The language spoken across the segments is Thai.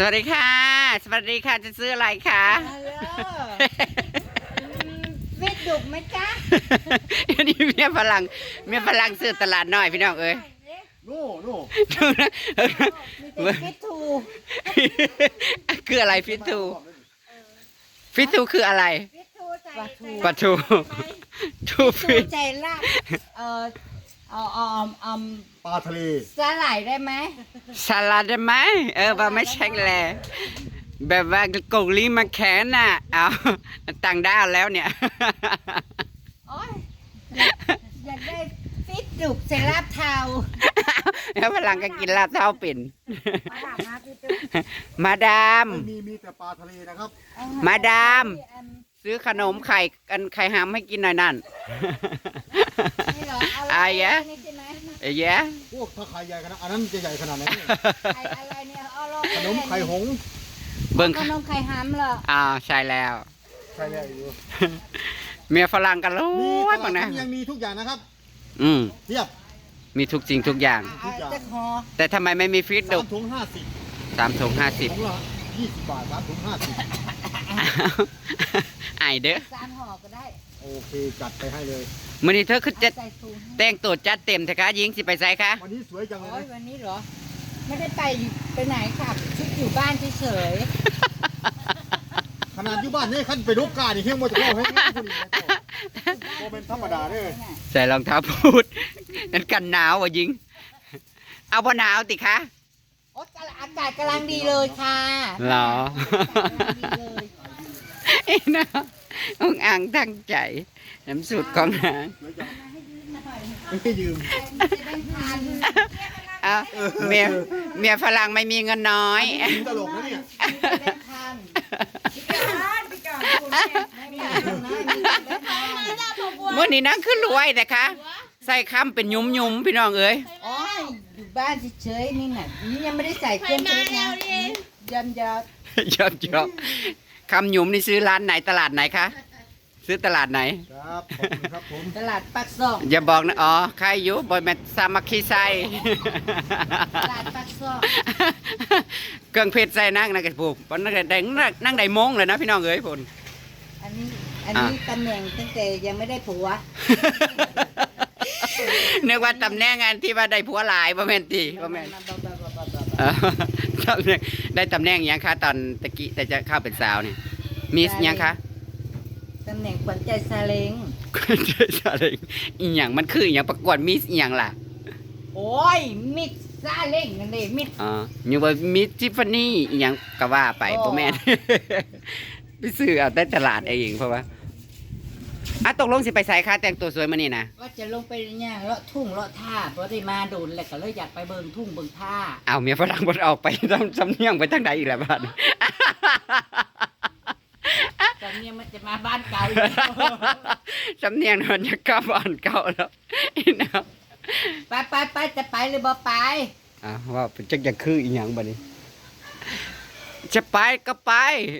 สวัสดีค่ะ สวัสดีค่ะ จะซื้ออะไรคะฮัลโหลฟิตดุกไหมจ๊ะอันนี้เมียฝรั่งเมียฝรั่งซื้อตลาดน้อยพี่น้องเอ้ยนู่นู่ดูนะมีแต่ฟิตทูคืออะไรฟิตทูฟิตทูคืออะไรฟิตทูใส่ปลาทูทูทูฟิตใจลาบเอ่อ เอาเอาเอาเอาปลาทะเลสาหร่ายได้ไหมสลัดได้ไหมเออว่าไม่ใช่แหละแบบว่ากงลีมาแขนน่ะเอาต่างด้าวแล้วเนี่ย โอ้ยอยากอยากได้ฟิตดุกใส่ลาบเทาแล้วฝรั่งก็กินลาบเท่าเป็น มาดามมาฟิตดุมาดาม ไม่มีมีแต่ปลาทะเลนะครับ มาดาม ซื้อขนมไข่กันไข่หามให้กินหน่อยนั่น นี่เหรอเอาอายะนี่ใช่ไหมเอ้ยแย่พวกถ้าไข่ใหญ่ขนาดอันนั้นจะใหญ่ขนาดไหนเนี่ยไข่อะไรเนี่ยเอาลองขนมไข่หงส์เบิ่งขนมไข่หำเหรออ่าใช่แล้ว ไข่ใหญ่อยู่เมียฝรั่งกันรู้มีตว่าลาปัดงนะ ยังมีทุกอย่างนะครับอืม เทียบมีทุกสิ่งทุกอย่างทุกอย่างจะคอแต่ทำไมไม่มีฟีดสาดุมถุงห้าสิบสามถุงห้าสิบถุงละยี่สิบบาทสามถุงห้าสิบไอายเด้อสามห่อก็ได้โอเคจัดไปให้เลยมื้อนี้เธอคือจะใส่ถุงให้แต่งตัวจัดเต็มเถอะคะยิงสิไปไสคะวันนี้สวยจังเลโอ้ยยนะวันนี้เหรอ ไม่ได้ไปไปไหนค่ะชุดอยู่บ้านเฉยขนาดอยู่บ้านนี่ขั้นไปรบกานี่เฮี้ยงมาจากโลกให้คุณอีกนะโมเป็นธรรมดาเด้อใส่รองเท้าพูดนั่นกันหนาวอะยิง เอาบ่หนาวติคะโอ้อากาศกำลังดีเลยค่ะเหรอ อากาศกำลังดีเลยไอ้ นะองอ่างตั้งใจน้ำสูตรของนางไม่ยืมเอาเมียเมียฝรั่งไม่มีเงินน้อย ตลกนะเนี่ยเมื่อนี้นั่งขึ้นรวยนะคะ ใส่คำเป็นยุ้มยุ้มพี่น้องเอ้ยอ้ยอยู่บ้านเฉยๆนี่น่ะนี่ยังไม่ได้ใส่เครื่องปรุงนะยำยชอบชอบ คำยุ้มนี่ซื้อร้านไหนตลาดไหนคะ ซื้อตลาดไหน ครับขอบคุณครับผมำตลาดปักซอกอย่าบอกนะ อ๋อใครอยู่บอยแมทสามัคคีไซ ตลาดปักซอกเครื่องเพชรใส่นั่งนะกระปุกปนนั่งได้นั่งได้มงเลยนะพี่น้องเอ้ยผล อันนี้อันนี้ตำแหน่งตั้งแต่ยังไม่ได้ผัวนึกว่าตำแหน่งงานที่ว่าได้ผัวหลายบ่แม่นติบ่แม่นมาๆๆๆๆเออตำแหน่ง ได้ตำแหน่งหยังคะตอนตะกี้แต่จะเข้าเป็นสาวนี่มิสหยังคะตำแหน่งขวัญใจซาเล้งใช่ใช่อีหยังมันคืออีหยังประกวดมิสอีหยังล่ะ โอ้ยมิกซาเล้งนั่นเองมิกอ๋ออยู่ว่ามิสทิฟฟานี่อีหยังก็ว่าไปอ๋อบ่แม่นไปซื้อเอาแต่ตลาดเองเพราะว่า อะตกลงสิไปใส่ค่าแต่งตัวสวยมานี่นะว่าจะลงไปย่างเลาะทุ่งเลาะท่าเพราะได้มาโดนแหละก็เลยอยากไปเบิงทุ่งเบิงท่าเอาเมียฝรั่งบ่ออกไปทำสำเนียงไปทางใดอีกแล้วบ้านตอนนี้มันจะมาบ้านเก่าอีกสำเนียงมันจะกลับบ้านเก่าแล้วอีนะไปไปไปจะไปหรือบ่ไปอะว่าเป็นจักจะคืออีหยังบัดนี้ จะไปก็ไป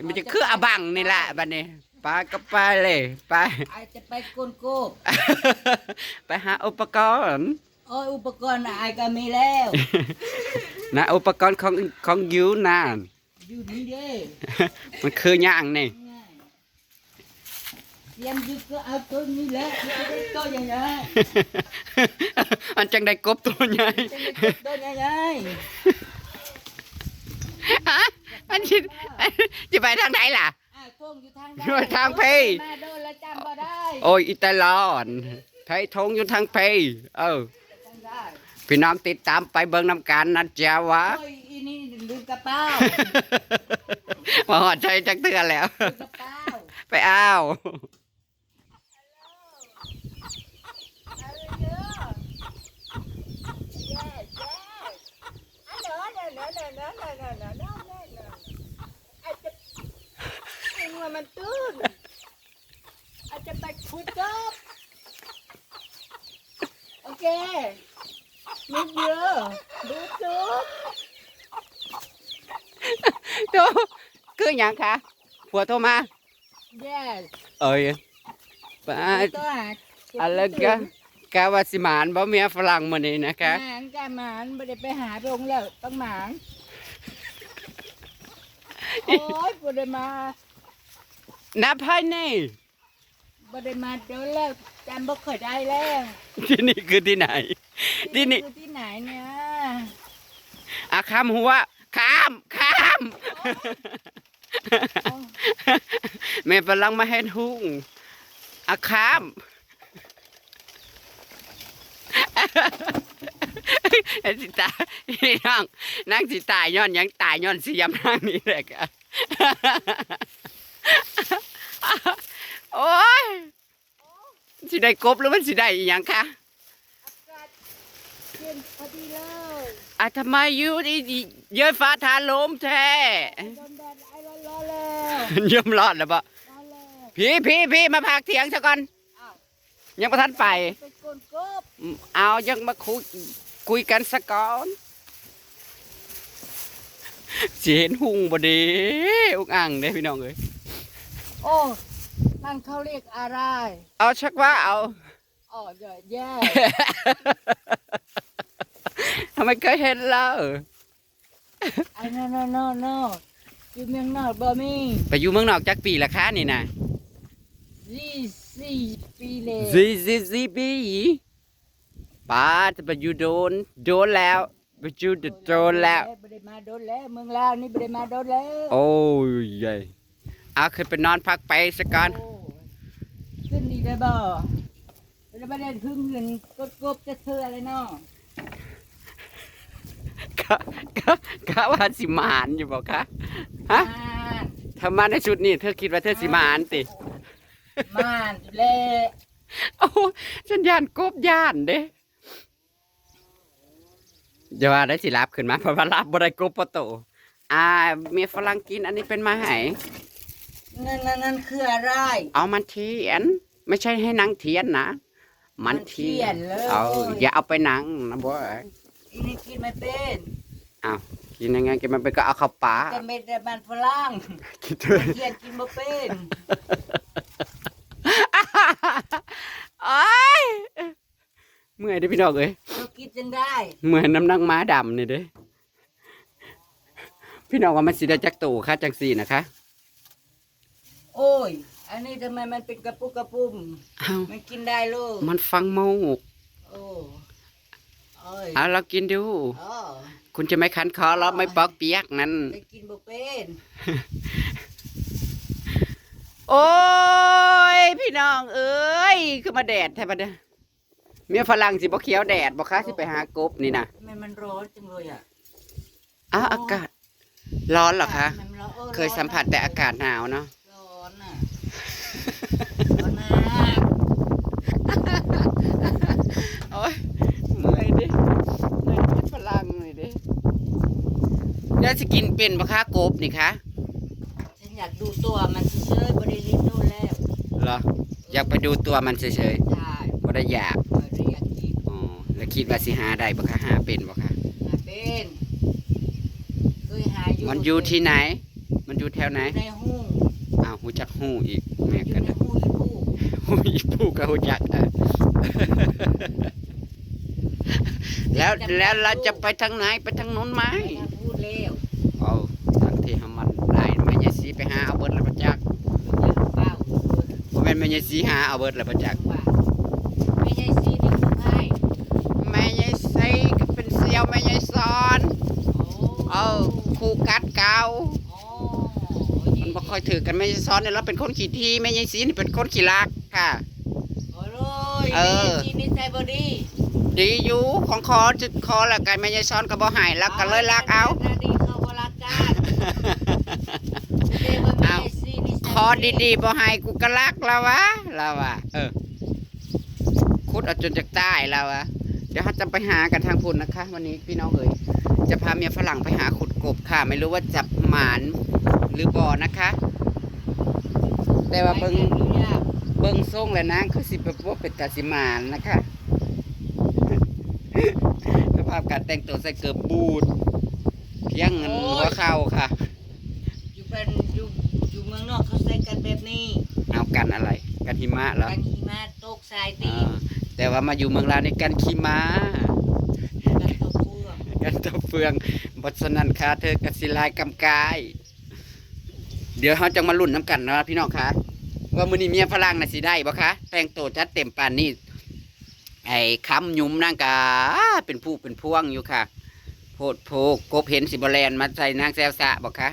มันจะคืออาบังนี่แหละบัดนี้ ไปก็ไปเลยไปไอจะไปโกนโกบไปหาอุปกรณ์โอ้ยอุปกรณ์ไอก็มีแล้วนะอุปกรณ์ของของยูนานอยู่นี่เด้มันคือหยังนี่ง่ายเตรียมยึดก็เอาตัวนี้แหละจะได้ตัวใหญ่อันจังได้กบตัวใหญ่ๆจะได้ตัวใหญ่ฮะมันสิจะไปทางไหนล่ะ ๆอ่าทุ่งอยู่ทางอยู่ทางพี่มาโดนแล้วจำบ่ได้โอ้ยอีตาลอนไทยทงอยู่ทางเพเออ จำได้พี่น้องติดตามไปเบิ่งน้ำกันนะจ๊ะวะ โอ้ยอีนี่ลืมกระเป๋ามาหอดใจจักเตือนแล้ว ลืมกระเป๋าไปอ้าว มันตื้นอาจจะไปขุดกบโอเคนิดเดียวดูจุ๊บดูคืออย่างคะผัวโทรมา yes เอ้ยป้าก็หาอะไรกะกะว่าสิหมานบ่เมียฝรั่งมื้อนี้นะคะหมานกะหมานไม่ได้ไปหาไปองแล้วต้องหมานโอ้ยบ่ได้มา นับภายในบ่ได้มาเดินแล้วจำบ่เคยได้แล้วที่นี่คือที่ไหน ที่นี่คือที่ไหนเนี่ยอะข้ามหัวข้ามข้ามแม่ฝรั่งมาเฮ็ดหุ่งอะข้ามไอ้สิตายพี่น้องนั่งสิตายย้อนหยังตายย้อนเสียมนั่งนี่แหละกะ โอ้ยสิได้กบหรือมันสิได้อีหยังคะอากาศเย็นพอดีเลยอะทำไมอยู่ดีเยอะฟ้าทาลมแท้โดนแดดไอ้ร้อนๆแล้วเยิ่มรอดแล้วปะร้อนแล้วพี่พี่พี่มาพากเถียงซะก่อน อ้าวยังประทันไป เป็นคนกบอืมเอายังมาคุยคุยกันสักก่อนสิเห็นหุงบ่ดีอุกอ่างเด้พี่น้องเอ้ยโอ้นั่นเขาเรียกอะไรเอาชักว่าเอาอ๋อเดี๋ยวแย่ทำไมเคยเห็นแล้วไอ้นั่นนั่นนั่นนั่นอยู่เมืองนอกบ่มีไปอยู่เมืองนอกจักปีละคะนี่นะยี่สี่ปีเลยซีซีซีปีป้าจะไปอยู่โดนโดนแล้วไปอยู่โดนแล้วบ่ได้มาโดนแล้วเมืองลาวนี่บ่ได้มาโดนแล้วโอ้ยใหญ่ เอาขึ้นไปนอนพักไปสักก่อนโอ้ขึ้นนี่ได้บ่แล้วบ่ได้พึ่งเงินกดกบจะเธออะไรเนาะกะกะกะว่าสิมานอยู่บอกคะฮะม่านทำมาในชุดนี้เธอคิดว่าเธอสิมานติม่านเละโอ้ฉันย่านกบย่านเด้อย่าว่าได้สิรับขึ้นมาเพราะว่ารับบ่ได้กบปะโตอ่าเมียฝรั่งกินอันนี้เป็นมาไห นั่นนั่นนั่นคืออะไร เอามันเทียน ไม่ใช่ให้นางเทียนนะ มันเทียนมันเทียนเลย เอาอย่าเอาไปหนังนะบ่อีนี่กินไม่เป็นกินยังไงกินมันไปก็เอาเข้าปากแต่เม็ดแต่มันฝรั่งคิดเถอะเทียนกินบ่เป็นโอ้ยเมื่อยเด้อพี่น้องเอ้ย เรากินจังได้เหมือนน้ำนักม้าดำนี่เด้ พี่น้องว่ามันสิได้จักตู่ค่ะจังสี่นะคะ โอ้ย อันนี้ทำไมมันเป็นกระปุกกระปุ้มเอ้ามันกินได้ลูกมันฟังโมกโอ้โอ้ยเอาเรากินดู อ๋อคุณจะไม่คันคอเราไม่ปอกเปียกนั้นได้กินบ่เป็นโอ้ย พี่น้องเอ้ยคือมาแดดแท้ปะเนี่ยเมียฝรั่งสิบ่เขียวแดดบ่คะสิไปหากบนี่นะทำไมมันร้อนจังเลยอะอ้าวอากาศ ร้อนเหรอคะ มันร้อนออเคยสัมผัสแต่อากาศหนาวเนาะ ร้อนอะร้อนมาก โอ้ยเมื่อยดิเมื่อยเป็นฝรั่งเลยดิแล้วจะกินเป็นปะคะกบนี่คะฉันอยากดูตัวมันเฉยๆบ่ได้ลิ้นโน่นแล้วเหรออยากไปดูตัวมันเฉยใช่ๆบ่ได้อยากบ่ได้อยากกินอ๋อแล้วคิดว่าสิหาได้ปะคะหาเป็นปะคะหาเป็นเคยหาอยู่มันอยู่ที่ไหน มันอยู่แถวไหน ในหูอ้าวหูจักหูอีกแม่อยู่กันในหูอีผู้หู อีปูกับหูจักอะแล้วแล้วเราจะไปทางไหนไปทางนู้นไหมไม่น่าพูดแล้วเอาทางที่หามันได้ไม่ยายสีไปหาเอาเบิดแล้วประจักอยากเป้าบ่แม่นไม่ยายสีหาเอาเบิดแล้วประจักว่าไม่ใช่ซีนี่คือไพ่แม่ยายสีก็เป็นเซียวแม่ยายสอนโอ้เอาคู่กัดเก่าโอ้มันบ่ ค่อยถือกันแม่ยายสอนเนี่ยเราเป็นคนขี้ทีแม่ยายสีนี่เป็นคนขี้รักค่ะโอ้ยเออจีนี่ใจบอดี้ดีอยู่ของคอจุดคอแล้วกันแม่ยายสอนก็บ่ให้แล้วก็เลยรักเอาหน้าดีเขาบรักกันเรียกว่าไม่เอาใช่ซีนี่ใจคอดีๆบ่ให้กูก็รักแล้ววะแล้ววะเออคุดเอาจนจากใต้แล้ววะเดี๋ยวเราจะไปหากันทางพุ่นนะคะ วันนี้พี่น้องเอ๋ยจะพาเมียฝรั่งไปหาขุดกบค่ะ ไม่รู้ว่าจับหมาน หรือบ่อนะคะ แต่ว่าเบิงไม่ได้ยากเบิงทรงแล้วนะคือสิเป็นพวกเป็นตาสิหมานนะคะสภาพการแต่งตัวใส่เกือบบูดเพียงเงินหัวเข่าค่ะ อยู่เป็นอยู่อยู่เมืองนอกเขาใส่กันแบบนี้ เอากันอะไร กันหิมะเหรอกันหิมะตกทรายตีอ่าแต่ว่ามาอยู่เมืองลาวในกันขี้ม้ากันตกเฟืองกันตะเฟืองบทสนันคาเธอกสิลายกำกาย เดี๋ยวเขาจะมาลุ้นน้ำกันนะพี่น้องคะว่ามือนี้เมียฝรั่งน่ะสิได้บ่คะแต่งตัวจัดเต็มปานนี้ไอ้คำยุ้มนั่งกาเป็นผู้เป็นพวงอยู่ค่ะ โพดโพกบเห็นสิบแลนมาใส่นางแซวสะบอกคะ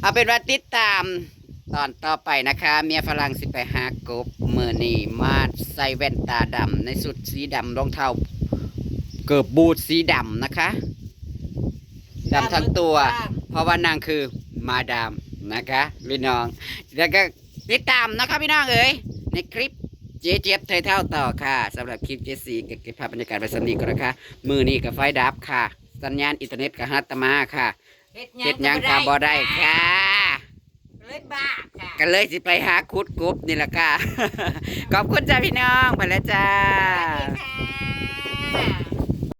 เอาเป็นว่าติดตามตอนต่อไปนะคะ เมียฝรั่งสิไปหากบมือนี่มาใส่แว่นตาดำในสุดสีดำรองเท้าเกือบบูทสีดำนะคะดำทั้งตัว เพราะว่านางคือมาดาม นะคะพี่น้องแล้วก็ติดตามนะคะพี่น้องเอ๋ยในคลิปเจ๊เจี๊ยบเทยเท่าต่อค่ะสำหรับคลิปเจสีเก็บภาพบรรยากาศไปสำนีก่อนนะคะมือนี่กับไฟดับค่ะ สัญญาณอินเทอร์เน็ตกับฮัตตมาค่ะเฮ็ดเจ็ดหยังกาบอได้ค่ะเลยบ้าค่ะก็เลยสิไปหาคุดกบนี่แหละค่ะ ขอบคุณจ้าพี่น้องไปแล้วจ้าสวัสดีค่ะ